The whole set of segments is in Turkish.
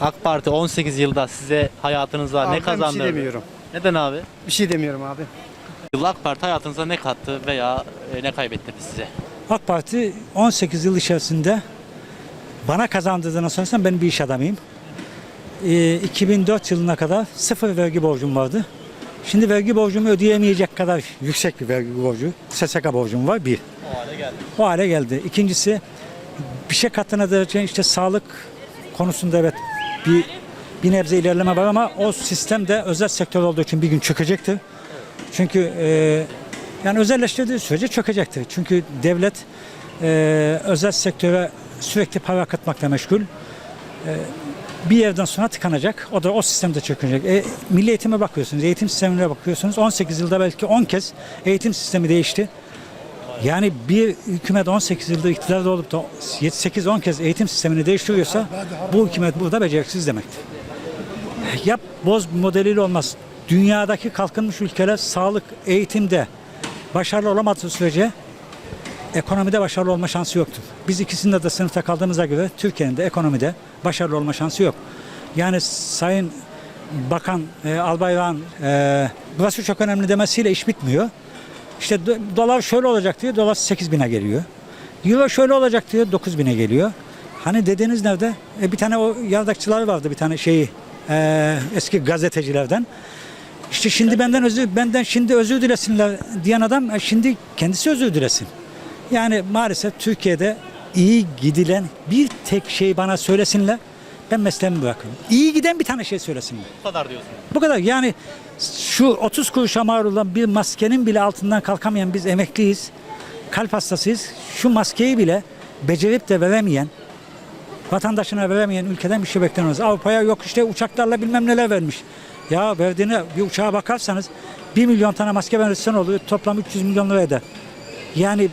AK Parti 18 yılda size hayatınıza Abi ne ben bir şey kazandırdı? demiyorum. Neden abi? Bir şey demiyorum abi. Yıl AK Parti hayatınıza ne kattı veya e, ne kaybettirdi size? AK Parti 18 yıl içerisinde bana kazandırdığını sorarsam ben bir iş adamıyım. Ee, 2004 yılına kadar sıfır vergi borcum vardı. Şimdi vergi borcumu ödeyemeyecek kadar yüksek bir vergi borcu, SSK borcum var bir. O hale geldi. O hale geldi. İkincisi bir şey katına derece işte sağlık konusunda evet bir bir nebze ilerleme var ama o sistem de özel sektör olduğu için bir gün çökecektir. Çünkü e, yani özelleştirdiği sürece çökecektir. Çünkü devlet e, özel sektöre sürekli para akıtmakla meşgul. E, bir yerden sonra tıkanacak. O da o sistemde çökecek. E, milli eğitime bakıyorsunuz, eğitim sistemine bakıyorsunuz. 18 yılda belki 10 kez eğitim sistemi değişti. Yani bir hükümet 18 yıldır iktidarda olup da 8-10 kez eğitim sistemini değiştiriyorsa bu hükümet burada beceriksiz demektir. Yap boz modeliyle olmaz. Dünyadaki kalkınmış ülkeler sağlık, eğitimde başarılı olamadığı sürece ekonomide başarılı olma şansı yoktur. Biz ikisinde de sınıfta kaldığımıza göre Türkiye'nin de ekonomide başarılı olma şansı yok. Yani Sayın Bakan e, Albayrak'ın e, burası çok önemli demesiyle iş bitmiyor. İşte do- dolar şöyle olacak diyor, dolar 8 bine geliyor. Euro şöyle olacak diyor, 9 bine geliyor. Hani dediğiniz nerede? E, bir tane o yardakçılar vardı bir tane şeyi e, eski gazetecilerden. İşte şimdi benden özür benden şimdi özür dilesinler diyen adam e, şimdi kendisi özür dilesin. Yani maalesef Türkiye'de iyi gidilen bir tek şey bana söylesinler. Ben mesleğimi bırakırım. İyi giden bir tane şey söylesinler. Bu kadar diyorsunuz. Bu kadar yani şu 30 kuruşa mal olan bir maskenin bile altından kalkamayan biz emekliyiz. Kalp hastasıyız. Şu maskeyi bile becerip de veremeyen vatandaşına veremeyen ülkeden bir şey beklemiyoruz. Avrupa'ya yok işte uçaklarla bilmem neler vermiş. Ya verdiğine bir uçağa bakarsanız 1 milyon tane maske verirsen oluyor. Toplam 300 milyon lira eder. Yani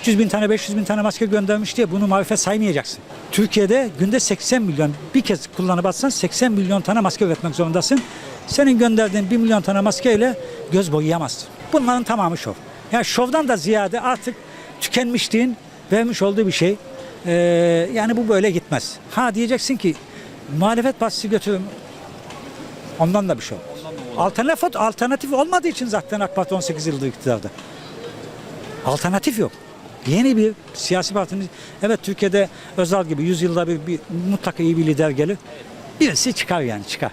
300 bin tane 500 bin tane maske göndermiş diye bunu marifet saymayacaksın. Türkiye'de günde 80 milyon bir kez kullanıp atsan 80 milyon tane maske üretmek zorundasın. Senin gönderdiğin 1 milyon tane maskeyle göz boyayamazsın. Bunların tamamı şov. Yani şovdan da ziyade artık tükenmişliğin vermiş olduğu bir şey. Ee, yani bu böyle gitmez. Ha diyeceksin ki muhalefet partisi götürün. Ondan da bir şey olmaz. Alternatif, alternatif olmadığı için zaten AK Parti 18 yıldır iktidarda. Alternatif yok. Yeni bir siyasi partinin, evet Türkiye'de Özal gibi 100 yılda bir, bir mutlaka iyi bir lider gelir. Birisi çıkar yani çıkar.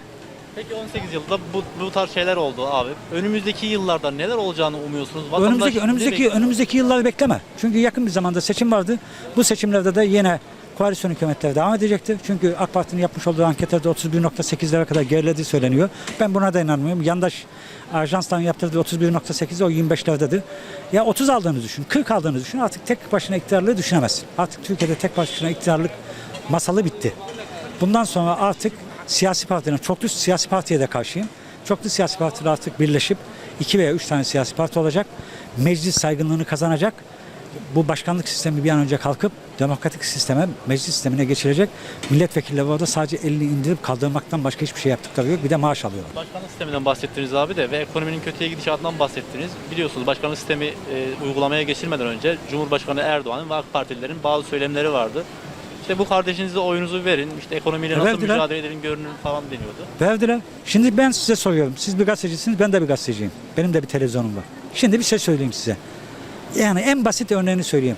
Peki 18 yılda bu, bu tarz şeyler oldu abi. Önümüzdeki yıllarda neler olacağını umuyorsunuz? Vatandaş Önümüzdeki önümüzdeki önümüzdeki yılları bekleme. Çünkü yakın bir zamanda seçim vardı. Bu seçimlerde de yine koalisyon hükümetleri devam edecektir. Çünkü AK Parti'nin yapmış olduğu anketlerde 31.8'lere kadar gerilediği söyleniyor. Ben buna da inanmıyorum. Yandaş ajansların yaptırdığı 31.8 o 25'lerdedir. Ya 30 aldığını düşün, 40 aldığını düşün. Artık tek başına iktidarlığı düşünemezsin. Artık Türkiye'de tek başına iktidarlık masalı bitti. Bundan sonra artık siyasi partinin, çoklu siyasi partiye de karşıyım. Çoklu siyasi partiler artık birleşip iki veya üç tane siyasi parti olacak. Meclis saygınlığını kazanacak. Bu başkanlık sistemi bir an önce kalkıp demokratik sisteme, meclis sistemine geçilecek. Milletvekilleri orada sadece elini indirip kaldırmaktan başka hiçbir şey yaptıkları yok. Bir de maaş alıyorlar. Başkanlık sisteminden bahsettiniz abi de ve ekonominin kötüye gidişatından bahsettiniz. Biliyorsunuz başkanlık sistemi e, uygulamaya geçirmeden önce Cumhurbaşkanı Erdoğan'ın ve AK Partililerin bazı söylemleri vardı. İşte bu kardeşinize oyunuzu verin, işte ekonomiyle nasıl Verdiler. mücadele edelim görünün falan deniyordu. Verdiler. Şimdi ben size soruyorum. Siz bir gazetecisiniz, ben de bir gazeteciyim. Benim de bir televizyonum var. Şimdi bir şey söyleyeyim size. Yani en basit örneğini söyleyeyim.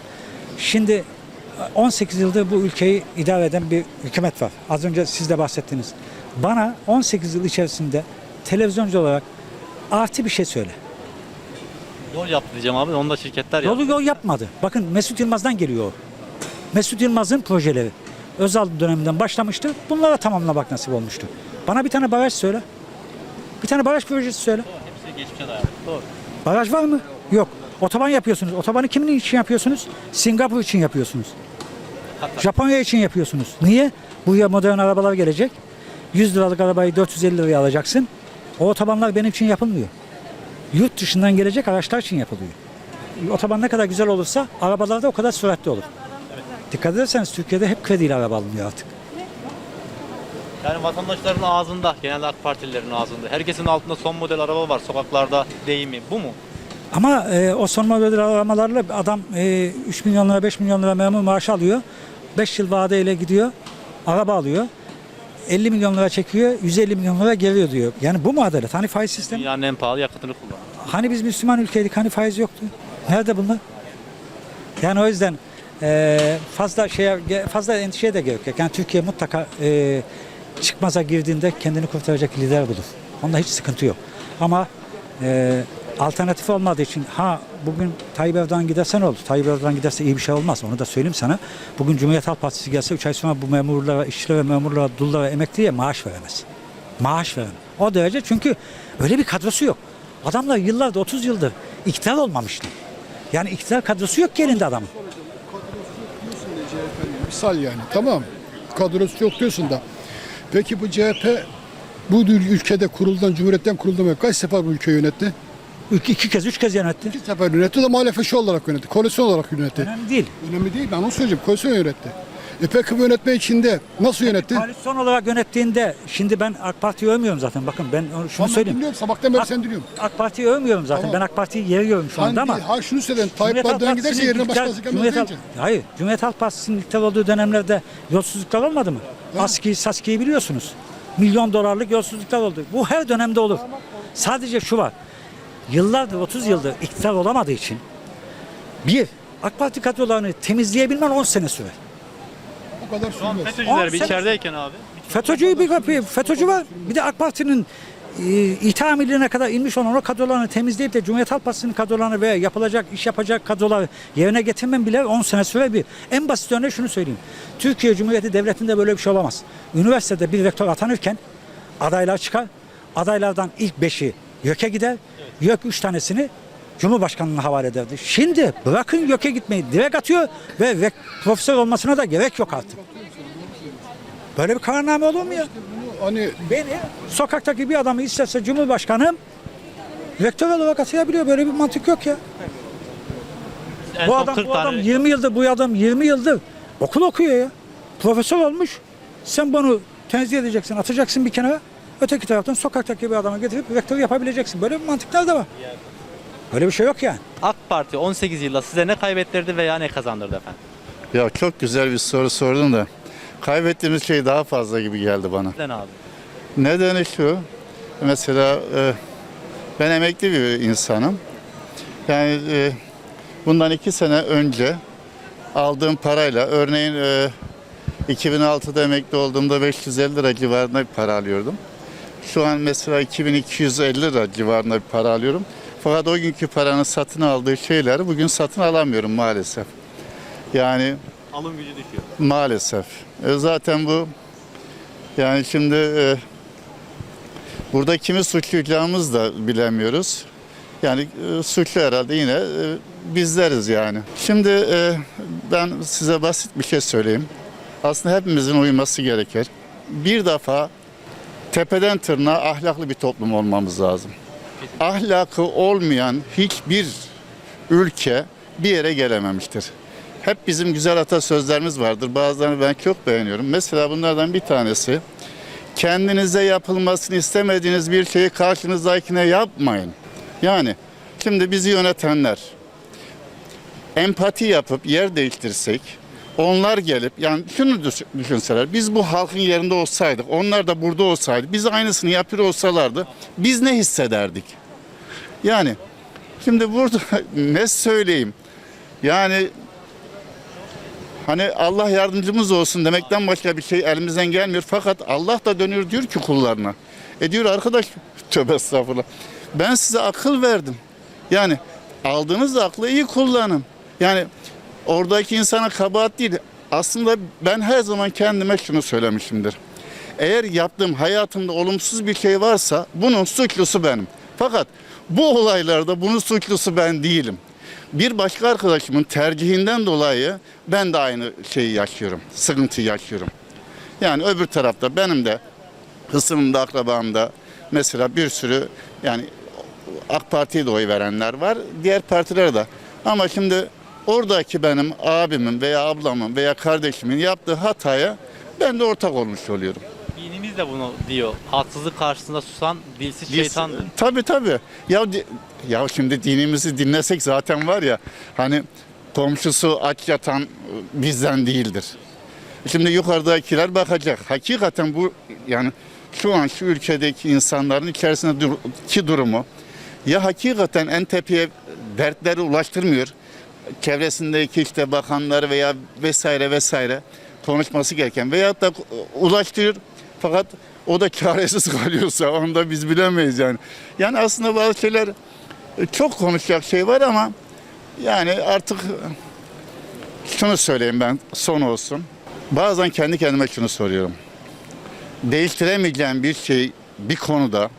Şimdi 18 yıldır bu ülkeyi idare eden bir hükümet var. Az önce siz de bahsettiniz. Bana 18 yıl içerisinde televizyoncu olarak artı bir şey söyle. Yol yaptı diyeceğim abi, onu da şirketler yaptı. Yolu yol yapmadı. Bakın Mesut Yılmaz'dan geliyor o. Mesut Yılmaz'ın projeleri. Özal döneminden başlamıştı. Bunlara tamamlamak nasip olmuştu. Bana bir tane baraj söyle. Bir tane baraj projesi söyle. Hepsi geçmişe dayalı. Doğru. Baraj var mı? Yok. Otoban yapıyorsunuz. Otobanı kimin için yapıyorsunuz? Singapur için yapıyorsunuz. Japonya için yapıyorsunuz. Niye? Buraya modern arabalar gelecek. 100 liralık arabayı 450 liraya alacaksın. O otobanlar benim için yapılmıyor. Yurt dışından gelecek araçlar için yapılıyor. Otoban ne kadar güzel olursa arabalar da o kadar süratli olur. Dikkat ederseniz Türkiye'de hep krediyle araba alınıyor artık. Yani vatandaşların ağzında, genelde AK Partililerin ağzında. Herkesin altında son model araba var sokaklarda deyimi. Bu mu? Ama e, o son model aramalarla adam e, 3 milyon lira 5 milyon lira memur maaşı alıyor. 5 yıl vadeyle gidiyor. Araba alıyor. 50 milyon lira çekiyor, 150 milyon lira geliyor diyor. Yani bu mu adalet? Hani faiz sistemi? Dünyanın en pahalı yakıtını kullanıyor. Hani biz Müslüman ülkeydik, hani faiz yoktu? Nerede bunlar? Yani o yüzden eee, fazla şeye fazla endişeye de gerek yok. Yani Türkiye mutlaka eee, çıkmaza girdiğinde kendini kurtaracak lider bulur. Onda hiç sıkıntı yok. Ama eee alternatif olmadığı için ha bugün Tayyip Erdoğan giderse ne olur? Tayyip Erdoğan giderse iyi bir şey olmaz. Onu da söyleyeyim sana. Bugün Cumhuriyet Halk Partisi gelse 3 ay sonra bu memurlara, işçilere, memurlara, dullara, emekliye maaş veremez. Maaş veremez. O derece çünkü öyle bir kadrosu yok. Adamlar yıllardır, 30 yıldır iktidar olmamışlar. Yani iktidar kadrosu yok ki elinde adamın. Misal yani tamam. Kadrosu yok diyorsun da. Peki bu CHP bu ülkede kuruldan, Cumhuriyet'ten kuruldan kaç sefer bu ülkeyi yönetti? İki, iki kez, üç kez yönetti. İki sefer yönetti de muhalefet şu olarak yönetti. Koalisyon olarak yönetti. Önemli değil. Önemli değil ben onu söyleyeceğim. Koalisyon yönetti. E peki bu yönetme içinde nasıl yönetti? Koalisyon olarak yönettiğinde, şimdi ben AK Parti'yi övmüyorum zaten. Bakın ben şunu Tamam, söyleyeyim. dinliyorum. Sabahtan beri AK- sen dinliyorum. AK Parti'yi övmüyorum zaten. Tamam. Ben AK Parti'yi yeriyorum şu anda ama. ha şunu söyleyin. Tayyip Erdoğan giderse yerine başkası gelmez Cumhuriyet deyince. Hayır. Cumhuriyet Halk Partisi'nin iktidar olduğu dönemlerde yolsuzluklar olmadı mı? ASKİ, SASKİ'yi biliyorsunuz. Milyon dolarlık yolsuzluklar oldu. Bu her dönemde olur. Sadece şu var. Yıllardır, 30 yıldır iktidar olamadığı için bir, AK Parti kadrolarını temizleyebilmen 10 sene sürer. O kadar sürmez. FETÖ'cüler bir içerideyken abi. FETÖ'cü bir kapı, FETÖ'cü var. Bir de AK Parti'nin e, kadar inmiş olan o kadrolarını temizleyip de Cumhuriyet Halk Partisi'nin kadrolarını veya yapılacak, iş yapacak kadroları yerine getirmem bile 10 sene süre bir. En basit örneği şunu söyleyeyim. Türkiye Cumhuriyeti Devleti'nde böyle bir şey olamaz. Üniversitede bir rektör atanırken adaylar çıkar. Adaylardan ilk beşi YÖK'e gider. YÖK üç tanesini Cumhurbaşkanlığına havale ederdi. Şimdi bırakın YÖK'e gitmeyi direkt atıyor ve rek- profesör olmasına da gerek yok artık. Böyle bir kararname olur mu ya? Hani Beni sokaktaki bir adamı istese Cumhurbaşkanım rektör olarak atayabiliyor. Böyle bir mantık yok ya. En bu adam, 40 bu adam tane 20 yıldır bu adam 20 yıldır okul okuyor ya. Profesör olmuş. Sen bunu tenzih edeceksin, atacaksın bir kenara. Öteki taraftan sokaktaki bir adama getirip rektör yapabileceksin. Böyle bir mantıklar da var. Böyle bir şey yok yani. AK Parti 18 yılda size ne kaybettirdi veya ne kazandırdı efendim? Ya çok güzel bir soru sordun da kaybettiğimiz şey daha fazla gibi geldi bana. Neden abi? Nedeni şu, mesela e, ben emekli bir insanım. Yani e, bundan iki sene önce aldığım parayla, örneğin e, 2006'da emekli olduğumda 550 lira civarında bir para alıyordum. Şu an mesela 2250 lira civarında bir para alıyorum. Fakat o günkü paranın satın aldığı şeyleri bugün satın alamıyorum maalesef. Yani Alım gücü düşüyor. Maalesef. E, zaten bu yani şimdi e, burada kimi suçlayacağımız da bilemiyoruz. Yani e, suçlu herhalde yine e, bizleriz yani. Şimdi e, ben size basit bir şey söyleyeyim. Aslında hepimizin uyması gerekir. Bir defa tepeden tırnağa ahlaklı bir toplum olmamız lazım. Ahlakı olmayan hiçbir ülke bir yere gelememiştir. Hep bizim güzel atasözlerimiz vardır. Bazılarını ben çok beğeniyorum. Mesela bunlardan bir tanesi kendinize yapılmasını istemediğiniz bir şeyi karşınızdakine yapmayın. Yani şimdi bizi yönetenler empati yapıp yer değiştirsek onlar gelip yani şunu düş- düşünseler biz bu halkın yerinde olsaydık onlar da burada olsaydı biz aynısını yapıyor olsalardı biz ne hissederdik? Yani şimdi burada ne söyleyeyim? Yani hani Allah yardımcımız olsun demekten başka bir şey elimizden gelmiyor. Fakat Allah da dönüyor diyor ki kullarına. E diyor arkadaş tövbe estağfurullah. Ben size akıl verdim. Yani aldığınız aklı iyi kullanın. Yani oradaki insana kabahat değil. Aslında ben her zaman kendime şunu söylemişimdir. Eğer yaptığım hayatımda olumsuz bir şey varsa bunun suçlusu benim. Fakat bu olaylarda bunun suçlusu ben değilim. Bir başka arkadaşımın tercihinden dolayı ben de aynı şeyi yaşıyorum. Sıkıntı yaşıyorum. Yani öbür tarafta benim de hısımımda, akrabamda mesela bir sürü yani AK Parti'ye de oy verenler var. Diğer partilere de. Ama şimdi oradaki benim abimin veya ablamın veya kardeşimin yaptığı hataya ben de ortak olmuş oluyorum. Dinimiz de bunu diyor. Haksızlık karşısında susan dilsiz Biz- şeytandır. Tabii tabii. Ya di- ya şimdi dinimizi dinlesek zaten var ya hani komşusu aç yatan e, bizden değildir. Şimdi yukarıdakiler bakacak. Hakikaten bu yani şu an şu ülkedeki insanların içerisindeki durumu ya hakikaten en tepeye dertleri ulaştırmıyor. Çevresindeki işte bakanlar veya vesaire vesaire konuşması gereken veyahut da ulaştırıyor fakat o da çaresiz kalıyorsa onu da biz bilemeyiz yani. Yani aslında bazı şeyler çok konuşacak şey var ama yani artık şunu söyleyeyim ben son olsun. Bazen kendi kendime şunu soruyorum. Değiştiremeyeceğim bir şey bir konuda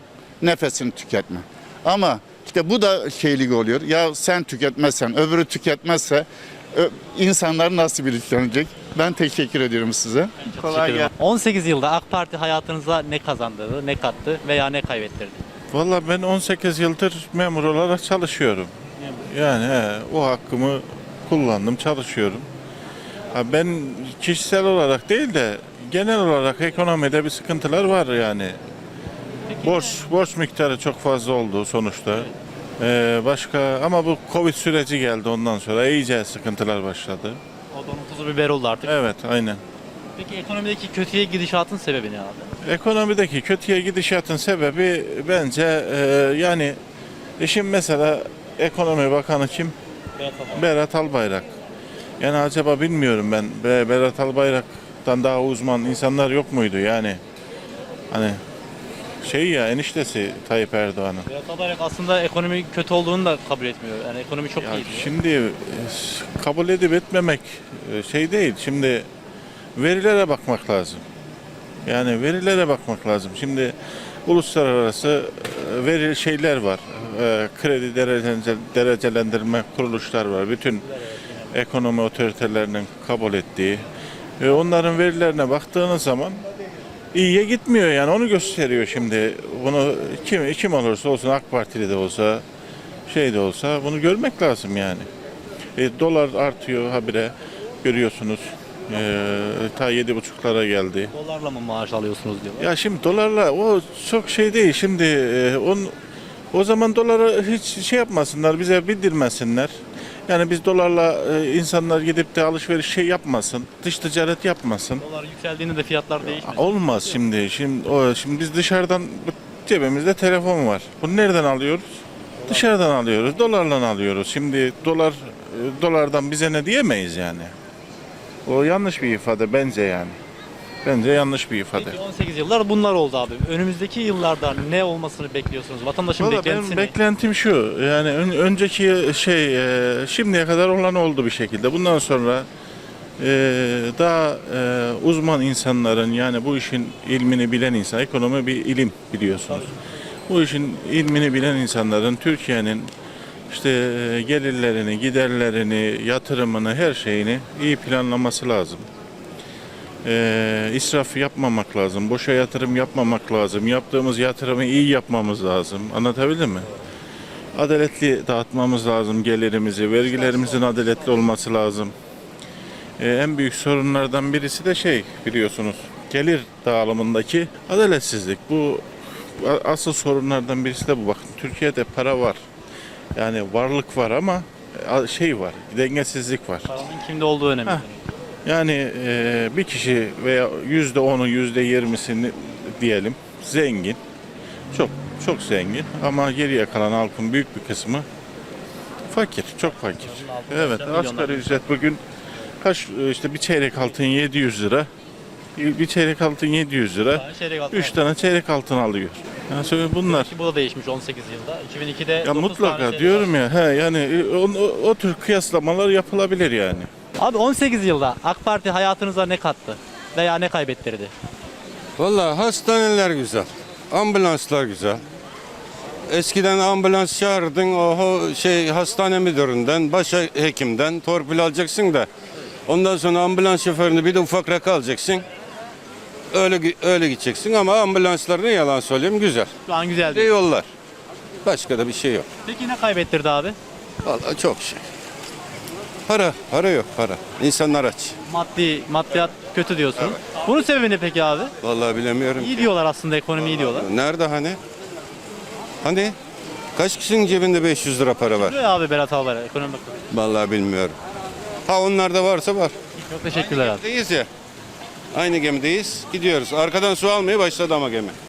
nefesini tüketme. Ama işte bu da şeylik oluyor. Ya sen tüketmezsen, öbürü tüketmezse insanlar nasıl bilinçlenecek? Ben teşekkür ediyorum size. Kolay ederim. 18 yılda AK Parti hayatınıza ne kazandırdı, ne kattı veya ne kaybettirdi? Valla ben 18 yıldır memur olarak çalışıyorum. Yani he, o hakkımı kullandım, çalışıyorum. Ha, ben kişisel olarak değil de genel olarak ekonomide bir sıkıntılar var yani. Borç borç miktarı çok fazla oldu sonuçta. Ee, başka ama bu Covid süreci geldi ondan sonra iyice sıkıntılar başladı. O donun tuzu biber oldu artık. Evet, aynen. Peki ekonomideki kötüye gidişatın sebebi ne abi? Ekonomideki kötüye gidişatın sebebi bence e, yani şimdi mesela ekonomi bakanı kim? Berat Albayrak. Yani acaba bilmiyorum ben Be- Berat Albayrak'tan daha uzman insanlar yok muydu yani? Hani şey ya eniştesi Tayyip Erdoğan'ın. Berat Albayrak aslında ekonomi kötü olduğunu da kabul etmiyor. Yani ekonomi çok iyi diyor. şimdi e, kabul edip etmemek e, şey değil. Şimdi verilere bakmak lazım. Yani verilere bakmak lazım. Şimdi uluslararası e, veri şeyler var. E, Kredi derece- derecelendirme kuruluşlar var. Bütün ekonomi otoritelerinin kabul ettiği. E, Onların verilerine baktığınız zaman iyiye gitmiyor yani onu gösteriyor şimdi. Bunu kim kim olursa olsun AK Partili de olsa şey de olsa bunu görmek lazım yani. E, dolar artıyor habire görüyorsunuz. E, ta yedi buçuklara geldi. Dolarla mı maaş alıyorsunuz diyorlar. Ya şimdi dolarla o çok şey değil. Şimdi e, on, o zaman doları hiç şey yapmasınlar, bize bildirmesinler. Yani biz dolarla e, insanlar gidip de alışveriş şey yapmasın, dış ticaret yapmasın. Dolar yükseldiğinde de fiyatlar değişmiyor. Olmaz şimdi. Şimdi o şimdi biz dışarıdan cebimizde telefon var. Bunu nereden alıyoruz? Dışarıdan alıyoruz. Dolarla alıyoruz. Şimdi dolar e, dolardan bize ne diyemeyiz yani. O yanlış bir ifade bence yani. Bence yanlış bir ifade. Peki 18 yıllar bunlar oldu abi. Önümüzdeki yıllarda ne olmasını bekliyorsunuz? Vatandaşın Valla beklentisi benim ne? beklentim şu. Yani ön- önceki şey e, şimdiye kadar olan oldu bir şekilde. Bundan sonra e, daha e, uzman insanların yani bu işin ilmini bilen insan, ekonomi bir ilim biliyorsunuz. Bu işin ilmini bilen insanların Türkiye'nin işte e, gelirlerini, giderlerini, yatırımını, her şeyini iyi planlaması lazım. E, israf yapmamak lazım, boşa yatırım yapmamak lazım. Yaptığımız yatırımı iyi yapmamız lazım. Anlatabildim mi? Adaletli dağıtmamız lazım gelirimizi, vergilerimizin adaletli olması lazım. E, en büyük sorunlardan birisi de şey biliyorsunuz, gelir dağılımındaki adaletsizlik. Bu asıl sorunlardan birisi de bu. Bakın Türkiye'de para var. Yani varlık var ama şey var, dengesizlik var. Paranın kimde olduğu önemli. Heh. Yani e, bir kişi veya yüzde onu, yüzde yirmisini diyelim zengin, çok çok zengin ama geriye kalan halkın büyük bir kısmı fakir, çok fakir. Evet, asgari ücret bugün kaç işte bir çeyrek altın 700 lira, bir çeyrek altın 700 lira, Yani çeyrek altın 3 tane çeyrek altın alıyor. Yani söyle bunlar. Bu da değişmiş 18 yılda. 2002'de Ya 9 mutlaka çeyrek diyorum ya, he yani e, o, o, o tür kıyaslamalar yapılabilir yani. Abi 18 yılda AK Parti hayatınıza ne kattı? Veya ne kaybettirdi? Vallahi hastaneler güzel. Ambulanslar güzel. Eskiden ambulans çağırdın o şey hastane müdüründen, baş hekimden torpil alacaksın da ondan sonra ambulans şoförünü bir de ufak rakı alacaksın. Öyle öyle gideceksin ama ambulanslar ne yalan söyleyeyim güzel. Şu an güzel Bir de değil. yollar. Başka da bir şey yok. Peki ne kaybettirdi abi? Vallahi çok şey. Para, para yok para. İnsanlar aç. Maddi, maddiyat kötü diyorsun. Bunun sebebi ne peki abi? Vallahi bilemiyorum. İyi diyorlar aslında ekonomi iyi diyorlar. Nerede hani? Hani? Kaç kişinin cebinde 500 lira para var? Diyor ya abi Berat Albayrak ekonomi bakanı. Vallahi bilmiyorum. Ha onlarda varsa var. Çok teşekkürler abi. Deyiz ya. Aynı gemideyiz. Gidiyoruz. Arkadan su almaya başladı ama gemi.